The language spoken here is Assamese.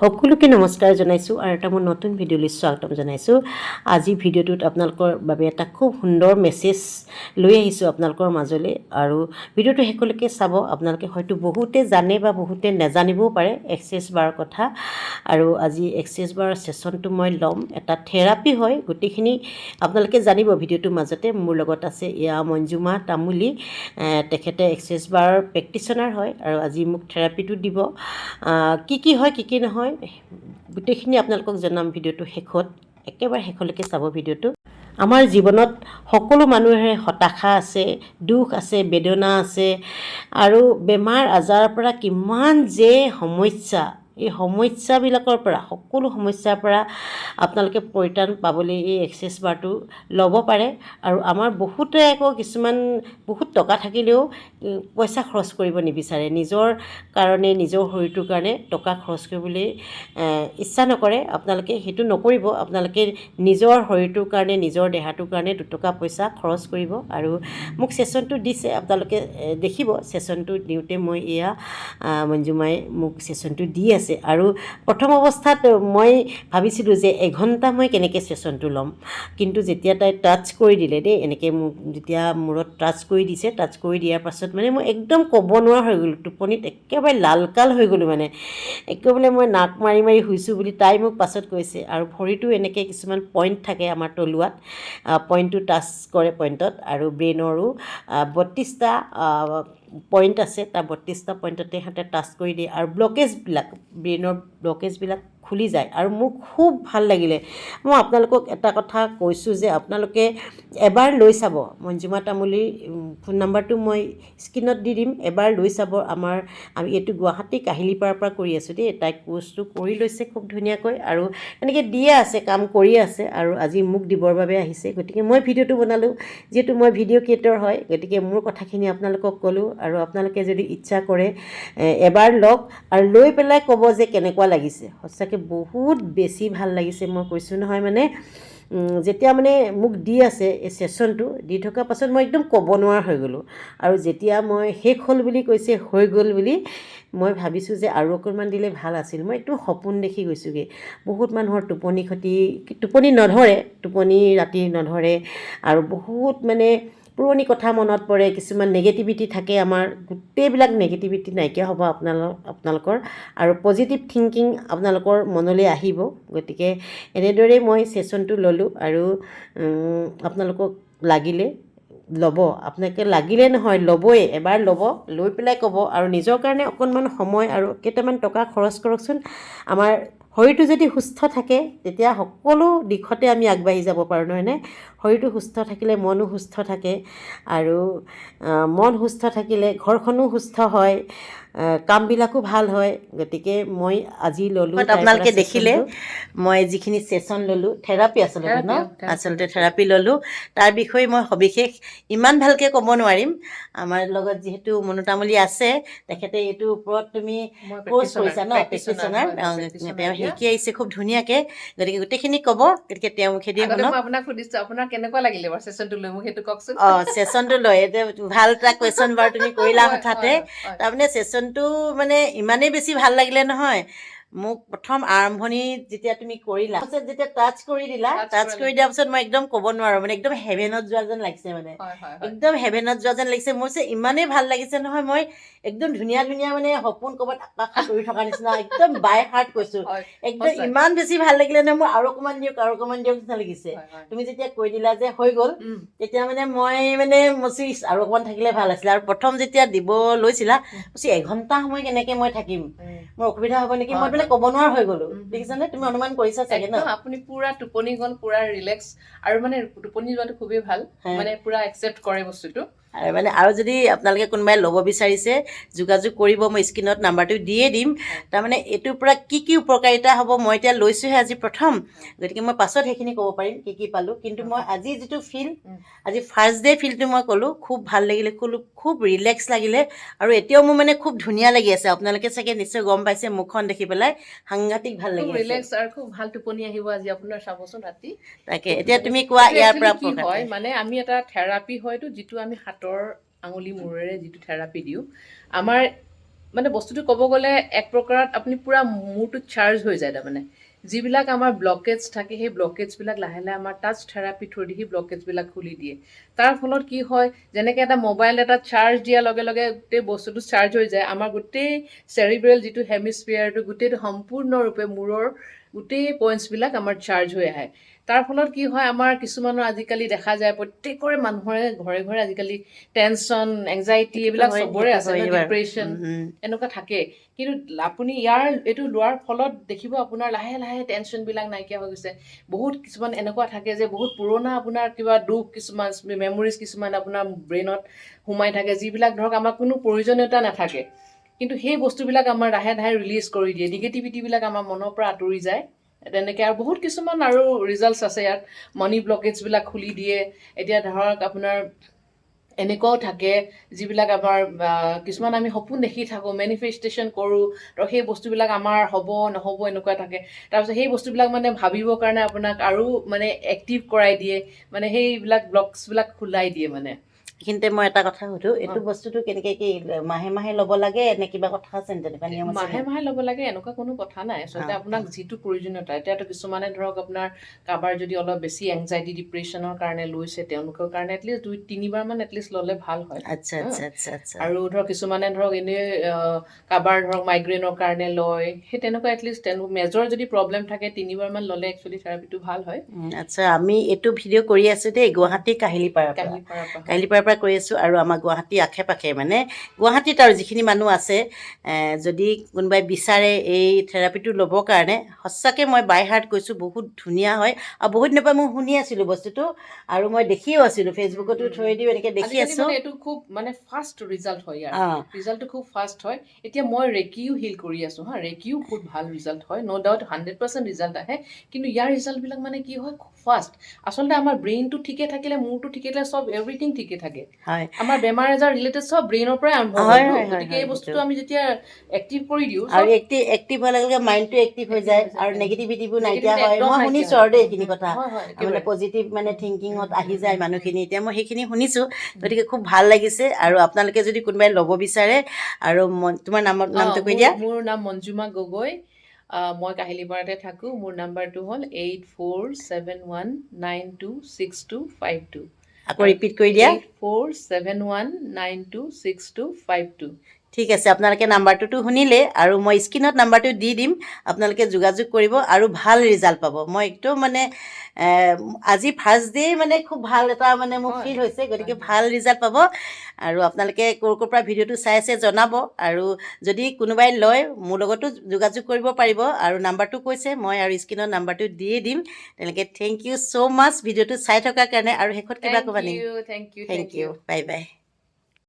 সকলোকে নমস্কাৰ জনাইছোঁ আৰু এটা মোৰ নতুন ভিডিঅ'লৈ স্বাগতম জনাইছোঁ। আজি ভিডিঅ'টোত আপোনালোকৰ বাবে এটা খুব সুন্দৰ মেছেজ লৈ আহিছোঁ আপোনালোকৰ মাজলৈ আৰু ভিডিঅ'টো শেষলৈকে চাব, আপোনালোকে হয়তো বহুতে জানে বা বহুতে নাজানিবও পাৰে এক্সেছ বাৰ কথা। আৰু আজি এক্সেছ বাৰৰ ছেশ্যনটো মই ল'ম। এটা থেৰাপি হয় গোটেইখিনি আপোনালোকে জানিব ভিডিঅ'টোৰ মাজতে। মোৰ লগত আছে এয়া মঞ্জুমা তামুলী তেখেতে এক্সেছ বাৰৰ প্ৰেক্টিচনাৰ হয় আৰু আজি মোক থেৰাপিটো দিব। কি কি হয় কি কি নহয় গোটেইখিনি আপোনালোকক জনাম ভিডিঅ'টো শেষত। একেবাৰে শেষলৈকে চাব ভিডিঅ'টো। আমাৰ জীৱনত সকলো মানুহৰে হতাশা আছে দুখ আছে বেদনা আছে আৰু বেমাৰ আজাৰৰ পৰা কিমান যে সমস্যা এই সমস্যাবিলাকৰ পৰা সকলো সমস্যাৰ পৰা আপোনালোকে পৰিত্ৰাণ পাবলৈ এই এক্সেছ বাৰটো ল'ব পাৰে। আৰু আমাৰ বহুতে আকৌ কিছুমান বহুত টকা থাকিলেও পইচা খৰচ কৰিব নিবিচাৰে। নিজৰ কাৰণে নিজৰ শৰীৰটোৰ কাৰণে টকা খৰচ কৰিবলৈ ইচ্ছা নকৰে। আপোনালোকে সেইটো নকৰিব। আপোনালোকে নিজৰ শৰীৰটোৰ কাৰণে নিজৰ দেহাটোৰ কাৰণে দুটকা পইচা খৰচ কৰিব। আৰু মোক ছেশ্যনটো দিছে আপোনালোকে দেখিব। ছেশ্যনটো দিওঁতে মই এয়া মঞ্জুমাই মোক ছেশ্যনটো দি আছে। আৰু প্ৰথম অৱস্থাত মই ভাবিছিলোঁ যে এঘণ্টা মই কেনেকৈ ছেশ্যনটো ল'ম। কিন্তু যেতিয়া তাই টাচ কৰি দিলে দেই এনেকৈ মোক যেতিয়া মূৰত টাচ কৰি দিছে টাচ কৰি দিয়াৰ পাছত মানে মই একদম ক'ব নোৱাৰা হৈ গ'লোঁ টোপনিত একেবাৰে লালকাল হৈ গ'লোঁ মানে। একেবাৰে মই নাক মাৰি মাৰি শুইছোঁ বুলি তাই মোক পাছত কৈছে। আৰু ভৰিটো এনেকৈ কিছুমান পইণ্ট থাকে আমাৰ তলুৱাত পইণ্টটো টাচ কৰে পইণ্টত আৰু ব্ৰেইনৰো বত্ৰিছটা পইণ্ট আছে তাৰ বত্ৰিছটা পইণ্টতে সিহঁতে টাচ কৰি দিয়ে। আৰু ব্লকেজবিলাক ব্ৰেইনৰ ব্লকেজবিলাক খুলি যায় আৰু মোক খুব ভাল লাগিলে। মই আপোনালোকক এটা কথা কৈছোঁ যে আপোনালোকে এবাৰ লৈ চাব। মঞ্জুমা তামুলীৰ ফোন নাম্বাৰটো মই স্ক্ৰীণত দি দিম। এবাৰ লৈ চাব আমাৰ আমি এইটো গুৱাহাটী কাহিলীপাৰাৰ পৰা কৰি আছোঁ দেই। তাইক কোৰ্চটো কৰি লৈছে খুব ধুনীয়াকৈ আৰু এনেকৈ দিয়ে আছে কাম কৰি আছে আৰু আজি মোক দিবৰ বাবে আহিছে। গতিকে মই ভিডিঅ'টো বনালোঁ যিহেতু মই ভিডিঅ' ক্ৰিয়েটৰ হয়। গতিকে মোৰ কথাখিনি আপোনালোকক ক'লোঁ আৰু আপোনালোকে যদি ইচ্ছা কৰে এবাৰ লওক আৰু লৈ পেলাই ক'ব যে কেনেকুৱা লাগিছে। সঁচাকৈ বহুত বেছি ভাল লাগিছে মই কৈছোঁ নহয় মানে। যেতিয়া মানে মোক দি আছে এই ছেশ্যনটো দি থকাৰ পাছত মই একদম ক'ব নোৱাৰা হৈ গ'লোঁ। আৰু যেতিয়া মই শেষ হ'ল বুলি কৈছে হৈ গ'ল বুলি মই ভাবিছোঁ যে আৰু অকণমান দিলে ভাল আছিল। মই একদম সপোন দেখি গৈছোঁগৈ। বহুত মানুহৰ টোপনি ক্ষতি টোপনি নধৰে টোপনি ৰাতি নধৰে। আৰু বহুত মানে পুৰণি কথা মনত পৰে কিছুমান নিগেটিভিটি থাকে আমাৰ গোটেইবিলাক নিগেটিভিটি নাইকিয়া হ'ব আপোনালোক আপোনালোকৰ আৰু পজিটিভ থিংকিং আপোনালোকৰ মনলৈ আহিব। গতিকে এনেদৰেই মই ছেশ্যনটো ল'লোঁ আৰু আপোনালোকক লাগিলে ল'ব। আপোনালোকে লাগিলে নহয় ল'বই এবাৰ ল'ব লৈ পেলাই ক'ব আৰু নিজৰ কাৰণে অকণমান সময় আৰু কেইটামান টকা খৰচ কৰকচোন। আমাৰ শৰীৰটো যদি সুস্থ থাকে তেতিয়া সকলো দিশতে আমি আগবাঢ়ি যাব পাৰোঁ নহয়নে? শৰীৰটো সুস্থ থাকিলে মনো সুস্থ থাকে আৰু মন সুস্থ থাকিলে ঘৰখনো সুস্থ হয়। কামবিলাকো ভালো হয় গতিকে মই আজি ল'লোঁ আপোনালোকে দেখিলে মই যিখিনি ছেশ্যন ল'লোঁ থেৰাপি আচলতে ন. আচলতে থেৰাপি ল'লোঁ। তাৰ বিষয়ে মই সবিশেষ ইমান ভালকৈ ক'ব নোৱাৰিম। আমাৰ লগত যিহেতু মনোতামলী আছে তেখেতে এইটোৰ ওপৰত তুমি কোৰ্চ কৰিছা ন? প্ৰেক্টিচনাৰ তেওঁ শিকি আহিছে খুব ধুনীয়াকৈ। গতিকে গোটেইখিনি ক'ব গতিকে তেওঁ মুখেদি আপোনাক সুধিছো আপোনাৰ কেনেকুৱা লাগিলে বাৰু ছেশ্যনটো লৈ? মোক সেইটো কওকচোন? অঁ ছেশ্যনটো লয় এতিয়া ভালো এটা কুৱেশ্যন বাৰু তুমি কৰিলা হঠাতে। হয়, হয়। ছেশ্যনটো মানে ইমানেই বেছি ভাল লাগিলে নহয় মোক প্ৰথম আৰম্ভণিত যেতিয়া তুমি কৰিলা তাৰপিছত যেতিয়া টাচ কৰি দিলা টাচ কৰি দিয়াৰ পিছত মই একদম ক'ব নোৱাৰোঁ মানে একদম হেভেনত যোৱা যেন লাগিছে মানে। একদম হেভেনত যোৱা যেন লাগিছে মোৰ যে ইমানেই ভালো লাগিছে নহয় মই একদম ধুনীয়া ধুনীয়া মানে সপোন ক'ৰবাত আকাশত উৰি থকা নিচিনা একদম বাই হাৰ্ট কৈছোঁ। একদম ইমান বেছি ভালো লাগিলে নহয় মোৰ আৰু অকণমান দিয়ক আৰু অকণমান দিয়ক নিচিনা লাগিছে। তুমি যেতিয়া কৈ দিলা যে হৈ গ'ল তেতিয়া মানে মই মানে মচি আৰু অকণমান থাকিলে ভালো আছিলে। আৰু প্ৰথম যেতিয়া দিব লৈছিলা মচি এঘণ্টা সময় কেনেকৈ মই থাকিম? মোৰ অসুবিধা হ'ব নেকি? হয়, হয়। ক'ব নোৱাৰা হৈ গ'লোঁ। দেখিছানে তুমি অনুমান কৰিছা চাগে ন আপুনি পুৰা টোপনি গ'ল পুৰা ৰিলেক্স আৰু মানে টোপনি যোৱাটো খুবেই ভাল। মানে পুৰা একচেপ্ট কৰে বস্তুটো মানে আৰু যদি আপোনালোকে কোনোবাই ল'ব বিচাৰিছে যোগাযোগ কৰিব মই স্ক্ৰীণত নাম্বাৰটো দিয়ে দিম। তাৰমানে এইটোৰ পৰা কি কি উপকাৰিতা হ'ব মই এতিয়া লৈছোঁহে আজি প্ৰথম। গতিকে মই পাছত সেইখিনি ক'ব পাৰিম কি কি পালোঁ। কিন্তু মই আজি যিটো ফিল আজি ফাৰ্ষ্ট ডে ফিলটো মই ক'লোঁ খুব ভালো লাগিলে ক'লোঁ খুব ৰিলেক্স লাগিলে। আৰু এতিয়াও মোৰ মানে খুব ধুনীয়া লাগি আছে। আপোনালোকে চাগে নিশ্চয় গম পাইছে মুখখন দেখি পেলাই সাংঘাতিক ভালো লাগি ৰিলেক্স আৰু খুব ভালো টোপনি আহিব আজি আপোনাৰ চাবচোন ৰাতি। তাকে এতিয়া তুমি কোৱা ইয়াৰ পৰা হয় মানে আমি এটা থেৰাপি হয়তো যিটো আমি হাতৰ আঙুলি মূৰেৰে যিটো থেৰাপি দিওঁ, আমাৰ মানে বস্তুটো ক'ব গ'লে এক প্ৰকাৰত আপুনি পূৰা মূৰটো চাৰ্জ হৈ যায় তাৰমানে। যিবিলাক আমাৰ ব্লকেজ থাকে, সেই ব্লকেজবিলাক লাহে লাহে আমাৰ টাচ থেৰাপি থ্ৰু দি সেই ব্লকেজবিলাক খুলি দিয়ে। তাৰ ফলত কি হয়, যেনেকৈ এটা মোবাইল এটা চাৰ্জ দিয়াৰ লগে লগে গোটেই বস্তুটো চাৰ্জ হৈ যায়। আমাৰ গোটেই চেৰিব্ৰেল যিটো হেমিস্ফিয়াৰটো গোটেইটো সম্পূৰ্ণৰূপে মূৰৰ গোটেই পইণ্টছবিলাক আমাৰ চাৰ্জ হৈ আহে তাৰ ফলত কি হয় আমাৰ কিছুমানৰ আজিকালি দেখা যায় প্ৰত্যেকৰে মানুহৰে ঘৰে ঘৰে আজিকালি টেনশ্যন এংজাইটি এইবিলাক চবৰে আছে। ডিপ্ৰেশ্যন। এনেকুৱা থাকে কিন্তু আপুনি ইয়াৰ এইটো লোৱাৰ ফলত দেখিব আপোনাৰ লাহে লাহে টেনশ্যনবিলাক নাইকিয়া হৈ গৈছে বহুত কিছুমান এনেকুৱা থাকে যে বহুত পুৰণা আপোনাৰ কিবা দুখ কিছুমান মেমৰিজ কিছুমান আপোনাৰ ব্ৰেইনত সোমাই থাকে যিবিলাক ধৰক আমাৰ কোনো প্ৰয়োজনীয়তা নাথাকে কিন্তু সেই বস্তুবিলাক আমাৰ লাহে লাহে ৰিলিজ কৰি দিয়ে। নিগেটিভিটিবিলাক আমাৰ মনৰ পৰা আঁতৰি যায়। তেনেকৈ আৰু বহুত কিছুমান আৰু ৰিজাল্টছ আছে ইয়াত। মানি ব্লকেজবিলাক খুলি দিয়ে। এতিয়া ধৰক আপোনাৰ এনেকুৱাও থাকে যিবিলাক আমাৰ কিছুমান আমি সপোন দেখি থাকোঁ মেনিফেষ্টেশ্যন কৰোঁ। তো সেই বস্তুবিলাক আমাৰ হ'ব নহ'ব এনেকুৱা থাকে। তাৰপিছত সেই বস্তুবিলাক মানে ভাবিবৰ কাৰণে আপোনাক আৰু মানে এক্টিভ কৰাই দিয়ে। মানে সেইবিলাক ব্লকছবিলাক খোলাই দিয়ে মানে। এইখিনিতে মই এটা কথা সুধো এইটো বস্তুটো কেনেকে কি মাহে মাহে ল'ব লাগে নে কিবা কথা আছে তেনেকুৱা নিয়ম মাহে মাহে ল'ব লাগে এনেকুৱা কোনো কথা নাই। আচলতে আপোনাক যিটো প্ৰয়োজনীয়তা এতিয়াতো কিছুমানে ধৰক আপোনাৰ কাৰোবাৰ যদি অলপ বেছি এংজাইটি ডিপ্ৰেশ্যনৰ কাৰণে লৈছে তেওঁলোকৰ কাৰণে এটলিষ্ট দুই তিনিবাৰমান এটলিষ্ট ল'লে ভালো হয়। আচ্ছা আচ্ছা আচ্ছা আচ্ছা। আৰু ধৰক কিছুমানে ধৰক এনেই কাৰোবাৰ ধৰক মাইগ্ৰেইনৰ কাৰণে লয় সেই তেনেকুৱা এটলিষ্ট মেজৰ যদি প্ৰব্লেম থাকে তিনিবাৰমান ল'লে একচুৱেলি থেৰাপিটো ভালো হয়। আচ্ছা আমি এইটো ভিডিঅ' কৰি আছোঁ দেই গুৱাহাটী কাহিলীপাৰাৰ পৰা। কাহিলী পাৰাৰ পৰা। কাহিলীপাৰাৰ পৰা কৰি আছোঁ আৰু আমাৰ গুৱাহাটীৰ আশে পাশে মানে। গুৱাহাটীত আৰু যিখিনি মানুহ আছে যদি কোনোবাই বিচাৰে এই থেৰাপিটো ল'বৰ কাৰণে সঁচাকৈ মই বাই হাৰ্ট কৈছোঁ বহুত ধুনীয়া হয়। আৰু বহুত দিনৰ পৰা মই শুনি আছিলোঁ বস্তুটো আৰু মই দেখিও আছিলোঁ ফেচবুকতো থৈ দিও এনেকৈ দেখি আছোঁ। এইটো খুব মানে ফাষ্ট ৰিজাল্ট হয় ইয়াৰ। ৰিজাল্টটো খুব ফাষ্ট হয়। এতিয়া মই ৰেকিও হিল কৰি আছোঁ হা ৰেকিও বহুত ভাল ৰিজাল্ট হয় no' doubt hundred percent result আহে। কিন্তু ইয়াৰ ৰিজাল্টবিলাক মানে কি হয় খুব ফাষ্ট আচলতে আমাৰ ব্ৰেইনটো ঠিকে থাকিলে মূৰটো ঠিকে থাকিলে চব এভৰিথিং ঠিকে থাকে। হয়। আমাৰ বেমাৰ আজাৰ ৰিলেটেড চব ব্ৰেইনৰ পৰাই আৰম্ভ হয়, গতিকে এই বস্তুটো আমি যেতিয়া এক্টিভ কৰি দিওঁ আৰু এক্টিভ এক্টিভ হোৱাৰ লগে লগে মাইণ্ডটো এক্টিভ হৈ যায় আৰু নেগেটিভিটিবোৰ নাইকিয়া হয়। মই শুনিছোঁ আৰু দেই এইখিনি কথা। মানে পজিটিভ মানে থিংকিঙত আহি যায় মানুহখিনি। এতিয়া মই সেইখিনি শুনিছোঁ। গতিকে খুব ভালো লাগিছে আৰু আপোনালোকে যদি কোনোবাই ল'ব বিচাৰে আৰু তোমাৰ নামৰ নামটো কৈ দিয়া। মোৰ নাম মঞ্জুমা গগৈ। মই কাহিলীপাৰাতে থাকোঁ। মোৰ নাম্বাৰটো হ'ল eight four seven one nine two six two five two আকৌ ৰিপিট কৰি দিয়া। Four seven one nine two six two five two ঠিক আছে আপোনালোকে নাম্বাৰটোতো শুনিলে আৰু মই স্ক্ৰীণত নাম্বাৰটো দি দিম আপোনালোকে যোগাযোগ কৰিব আৰু ভালো ৰিজাল্ট পাব। মই একদম মানে আজি ফাৰ্ষ্ট ডে মানে খুব ভালো এটা মানে মোৰ ফিল হৈছে গতিকে ভালো ৰিজাল্ট পাব আৰু আপোনালোকে ক'ৰ ক'ৰ পৰা ভিডিঅ'টো চাই আছে জনাব আৰু যদি কোনোবাই লয় মোৰ লগতো যোগাযোগ কৰিব পাৰিব আৰু নাম্বাৰটো কৈছে মই আৰু স্ক্ৰীণত নাম্বাৰটো দিয়ে দিম। তেনেকৈ থেংক ইউ ছ' মাছ ভিডিঅ'টো চাই থকাৰ কাৰণে আৰু শেষত কিবা ক'বা নেকি? Thank U bye bye